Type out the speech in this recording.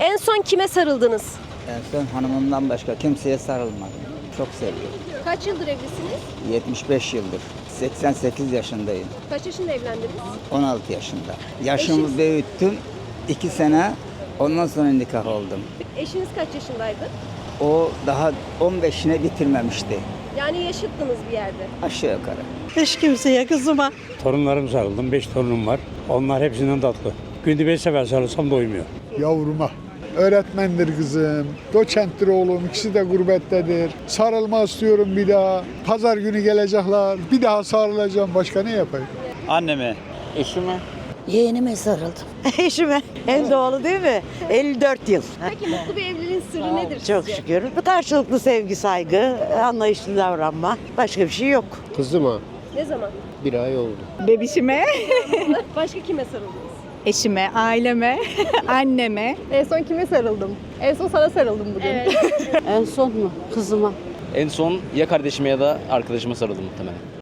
En son kime sarıldınız? En son hanımımdan başka kimseye sarılmadım. Çok sevdim. Kaç yıldır evlisiniz? 75 yıldır. 88 yaşındayım. Kaç yaşında evlendiniz? 16 yaşında. Yaşımı Eşiniz- büyüttüm. 2 sene ondan sonra nikah oldum. Eşiniz kaç yaşındaydı? O daha 15'ine bitirmemişti. Yani yaşıttınız bir yerde. Aşağı yukarı. Hiç kimseye kızıma. Torunlarım sarıldım. Beş torunum var. Onlar hepsinden tatlı. Günde beş sefer sarılsam doymuyor. yavruma. Öğretmendir kızım, doçenttir oğlum, ikisi de gurbettedir. Sarılma istiyorum bir daha. Pazar günü gelecekler, bir daha sarılacağım. Başka ne yapayım? Anneme, eşime, Yeğenime sarıldım. Eşime. En doğalı değil mi? 54 yıl. Peki mutlu bir evliliğin sırrı nedir Çok sizce? şükür. Bu karşılıklı sevgi, saygı, anlayışlı davranma. Başka bir şey yok. Kızıma Ne zaman? bir ay oldu. Bebişime, Başka kime sarıldınız? eşime, aileme, anneme. En son kime sarıldım? En son sana sarıldım bugün. Evet. En son mu? Kızıma. en son ya kardeşime ya da arkadaşıma sarıldım muhtemelen.